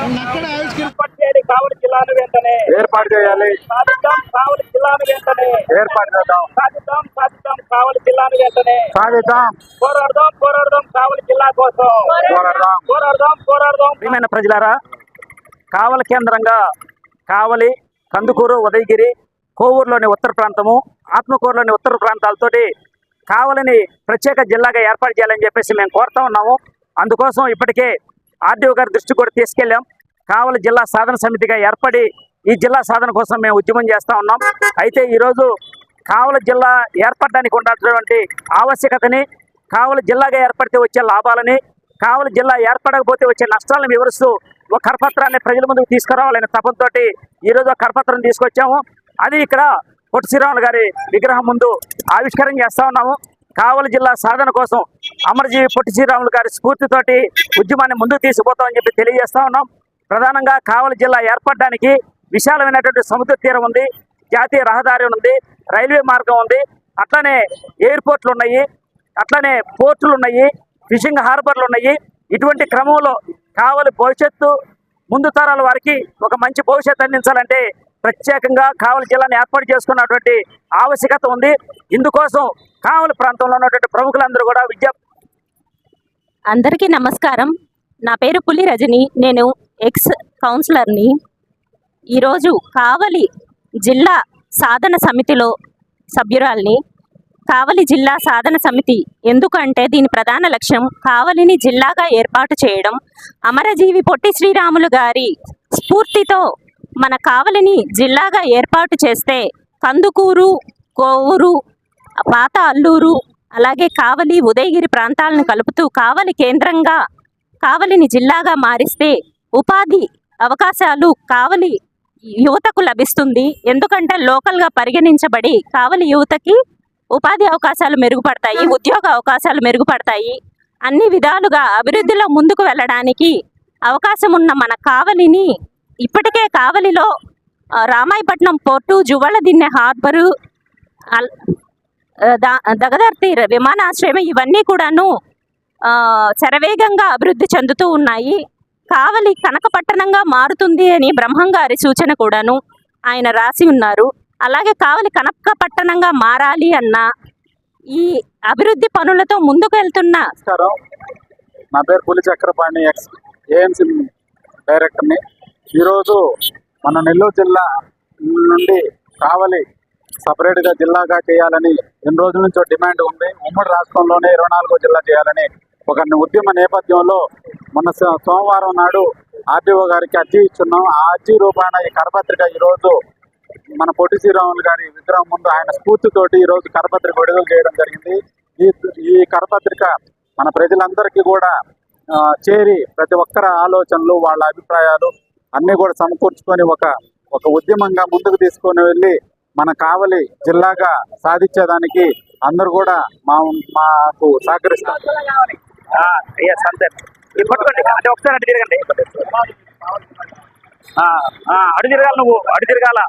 ఏర్పాటు చేయాలి కావలి జిల్లాను వెంటనే. ఏర్పాటు చేయాలి. సాధిద్దాం కావలి జిల్లాను వెంటనే. ఏర్పాటు చేద్దాం. సాధిద్దాం సాధిద్దాం కావలి జిల్లాను వెంటనే. సాధిద్దాం. పోరాడదాం పోరాడదాం కావలి జిల్లా కోసం. పోరాడదాం. పోరాడదాం పోరాడదాం. ప్రియమైన ప్రజలారా కావలి కేంద్రంగా కావలి కందుకూరు ఉదయగిరి కోవూరులోని ఉత్తర ప్రాంతము ఆత్మకూరులోని ఉత్తర ప్రాంతాలతోటి కావలిని ప్రత్యేక జిల్లాగా ఏర్పాటు చేయాలని చెప్పేసి మేము కోరుతా ఉన్నాము. అందుకోసం ఇప్పటికే ఆర్డీఓ గారి దృష్టి కూడా తీసుకెళ్ళాం కావలి జిల్లా సాధన సమితిగా ఏర్పడి ఈ జిల్లా సాధన కోసం మేము ఉద్యమం చేస్తూ ఉన్నాం. అయితే ఈరోజు కావల జిల్లా ఏర్పడడానికి ఉండాల్సినటువంటి ఆవశ్యకతని కావల జిల్లాగా ఏర్పడితే వచ్చే లాభాలని కావల జిల్లా ఏర్పడకపోతే వచ్చే నష్టాలను వివరిస్తూ ఒక కరపత్రాన్ని ప్రజల ముందుకు తీసుకురావాలనే తపంతో ఈరోజు ఒక కరపత్రం తీసుకొచ్చాము. అది ఇక్కడ పొట్టి శ్రీరాములు గారి విగ్రహం ముందు ఆవిష్కరణ చేస్తూ ఉన్నాము. కావలి జిల్లా సాధన కోసం అమరజీవి పొట్టి శ్రీరాములు గారి స్ఫూర్తితోటి ఉద్యమాన్ని ముందుకు తీసుకుపోతామని చెప్పి తెలియజేస్తా ఉన్నాం. ప్రధానంగా కావలి జిల్లా ఏర్పడడానికి విశాలమైనటువంటి సముద్ర తీరం ఉంది జాతీయ రహదారి ఉంది రైల్వే మార్గం ఉంది. అట్లనే ఎయిర్పోర్ట్లు ఉన్నాయి అట్లనే పోర్టులు ఉన్నాయి ఫిషింగ్ హార్బర్లు ఉన్నాయి. ఇటువంటి క్రమంలో కావలి భవిష్యత్తు ముందు తరాల వారికి ఒక మంచి భవిష్యత్తు అందించాలంటే ప్రత్యేకంగా కావలి జిల్లాను ఏర్పాటు చేసుకున్నటువంటి ఆవశ్యకత ఉంది. ఇందుకోసం కావలి ప్రాంతంలో ఉన్నటువంటి ప్రముఖులందరూ కూడా విద్యా అందరికీ నమస్కారం. నా పేరు పులి రజని. నేను ఎక్స్ కౌన్సిలర్ని ఈరోజు కావలి జిల్లా సాధన సమితిలో సభ్యురాల్ని. కావలి జిల్లా సాధన సమితి ఎందుకంటే దీని ప్రధాన లక్ష్యం కావలిని జిల్లాగా ఏర్పాటు చేయడం. అమరజీవి పొట్టి శ్రీరాములు గారి స్ఫూర్తితో మన కావలిని జిల్లాగా ఏర్పాటు చేస్తే కందుకూరు కోవూరు పాత అల్లూరు అలాగే కావలి ఉదయగిరి ప్రాంతాలను కలుపుతూ కావలి కేంద్రంగా కావలిని జిల్లాగా మారిస్తే ఉపాధి అవకాశాలు కావలి యువతకు లభిస్తుంది. ఎందుకంటే లోకల్గా పరిగణించబడి కావలి యువతకి ఉపాధి అవకాశాలు మెరుగుపడతాయి ఉద్యోగ అవకాశాలు మెరుగుపడతాయి. అన్ని విధాలుగా అభివృద్ధిలో ముందుకు వెళ్ళడానికి అవకాశం ఉన్న మన కావలిని ఇప్పటికే కావలిలో రామాయపట్నం పోర్టు జువలదిన్నె హార్బరు అల్- దగదర్తి విమానాశ్రయం ఇవన్నీ కూడాను శరవేగంగా అభివృద్ధి చెందుతూ ఉన్నాయి. కావలి కనకపట్టణంగా మారుతుంది అని బ్రహ్మంగారి సూచన కూడాను ఆయన రాసి ఉన్నారు. అలాగే కావలి కనక పట్టణంగా మారాలి అన్న ఈ అభివృద్ధి పనులతో ముందుకు వెళ్తున్న నా పేరు పులి చక్రపాణి ఎక్స్ ఏఎంసీ డైరెక్టర్ని. ఈరోజు మన నెల్లూరు జిల్లా నుండి కావలి సపరేట్గా జిల్లాగా చేయాలని ఎన్ని రోజుల నుంచో డిమాండ్ ఉంది. ఉమ్మడి రాష్ట్రంలోనే ఇరవై నాలుగో జిల్లా చేయాలని ఒక ఉద్యమ నేపథ్యంలో మొన్న సో- సోమవారం నాడు ఆర్డీఓ గారికి అర్జీ ఇచ్చున్నాం. ఆ అర్జీ రూపాన ఈ కరపత్రిక ఈరోజు మన పొట్టి శ్రీరాములు గారి విగ్రహం ముందు ఆయన స్ఫూర్తితోటి ఈరోజు కరపత్రిక విడుదల చేయడం జరిగింది. ఈ ఈ కరపత్రిక మన ప్రజలందరికీ కూడా చేరి ప్రతి ఒక్కరి ఆలోచనలు వాళ్ళ అభిప్రాయాలు అన్నీ కూడా సమకూర్చుకొని ఒక ఒక ఉద్యమంగా ముందుకు తీసుకొని వెళ్ళి మన కావలి జిల్లాగా సాధించేదానికి అందరూ కూడా మా మాకు సహకరిస్తారు. ఎస్ ఒకసారి అటు తిరగండి. తిరగాల నువ్వు. అటు తిరగాల.